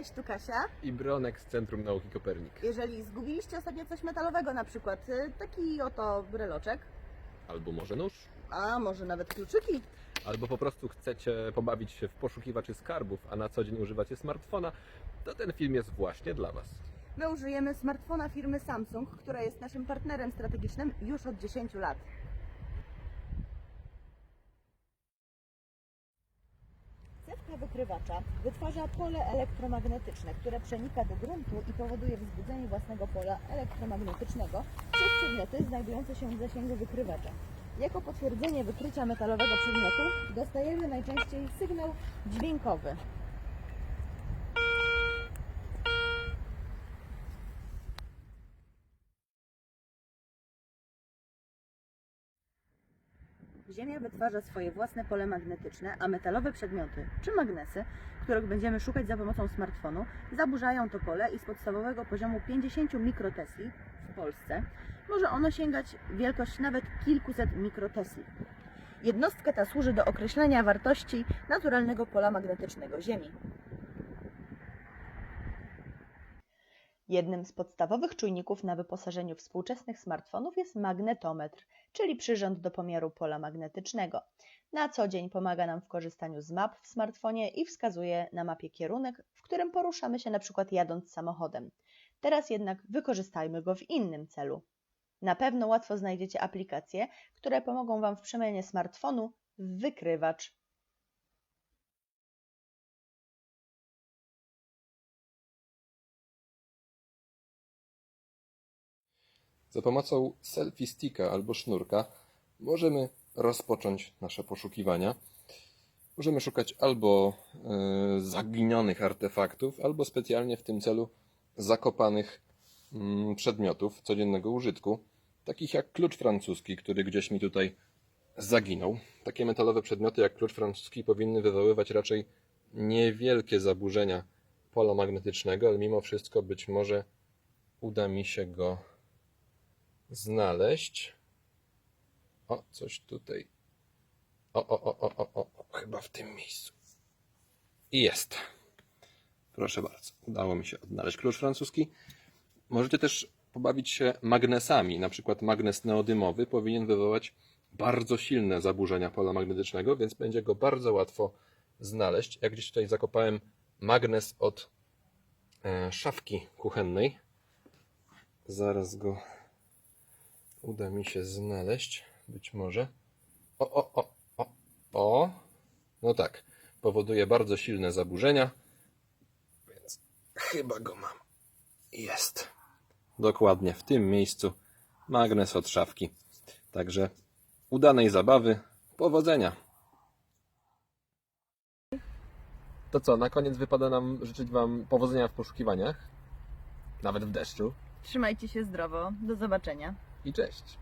Cześć, tu Kasia. i Bronek z Centrum Nauki Kopernik. Jeżeli zgubiliście ostatnio coś metalowego, na przykład y, taki oto breloczek, Albo może nóż, a może nawet kluczyki, albo po prostu chcecie pobawić się w poszukiwaczy skarbów, a na co dzień używacie smartfona, to ten film jest właśnie dla Was. my użyjemy smartfona firmy Samsung, która jest naszym partnerem strategicznym już od 10 lat. Cewka wykrywacza wytwarza pole elektromagnetyczne, które przenika do gruntu i powoduje wzbudzenie własnego pola elektromagnetycznego przez przedmioty znajdujące się w zasięgu wykrywacza. Jako potwierdzenie wykrycia metalowego przedmiotu dostajemy najczęściej sygnał dźwiękowy. Ziemia wytwarza swoje własne pole magnetyczne, a metalowe przedmioty czy magnesy, których będziemy szukać za pomocą smartfonu, zaburzają to pole i z podstawowego poziomu 50 mikrotesli w Polsce może ono sięgać wielkość nawet kilkuset mikrotesli. Jednostka ta służy do określenia wartości naturalnego pola magnetycznego Ziemi. Jednym z podstawowych czujników na wyposażeniu współczesnych smartfonów jest magnetometr, czyli przyrząd do pomiaru pola magnetycznego. Na co dzień pomaga nam w korzystaniu z map w smartfonie i wskazuje na mapie kierunek, w którym poruszamy się przykład jadąc samochodem. Teraz jednak wykorzystajmy go w innym celu. Na pewno łatwo znajdziecie aplikacje, które pomogą Wam w przemianie smartfonu w wykrywacz. Za pomocą selfie sticka albo sznurka możemy rozpocząć nasze poszukiwania. Możemy szukać albo e, zaginionych artefaktów, albo specjalnie w tym celu zakopanych mm, przedmiotów codziennego użytku, takich jak klucz francuski, który gdzieś mi tutaj zaginął. Takie metalowe przedmioty jak klucz francuski powinny wywoływać raczej niewielkie zaburzenia pola magnetycznego, ale mimo wszystko być może uda mi się go znaleźć. O, coś tutaj. O, o, o, o, o, o, chyba w tym miejscu. I jest. Proszę bardzo, udało mi się odnaleźć klucz francuski. Możecie też pobawić się magnesami. Na przykład magnes neodymowy powinien wywołać bardzo silne zaburzenia pola magnetycznego, więc będzie go bardzo łatwo znaleźć. Jak gdzieś tutaj zakopałem magnes od e, szafki kuchennej. Zaraz go uda mi się znaleźć, być może. O, o, o, o, o. No tak, powoduje bardzo silne zaburzenia, więc chyba go mam. Jest. Dokładnie w tym miejscu magnes od szafki. Także udanej zabawy, powodzenia. To co, na koniec wypada nam życzyć Wam powodzenia w poszukiwaniach, nawet w deszczu Trzymajcie się zdrowo. Do zobaczenia. I cześć.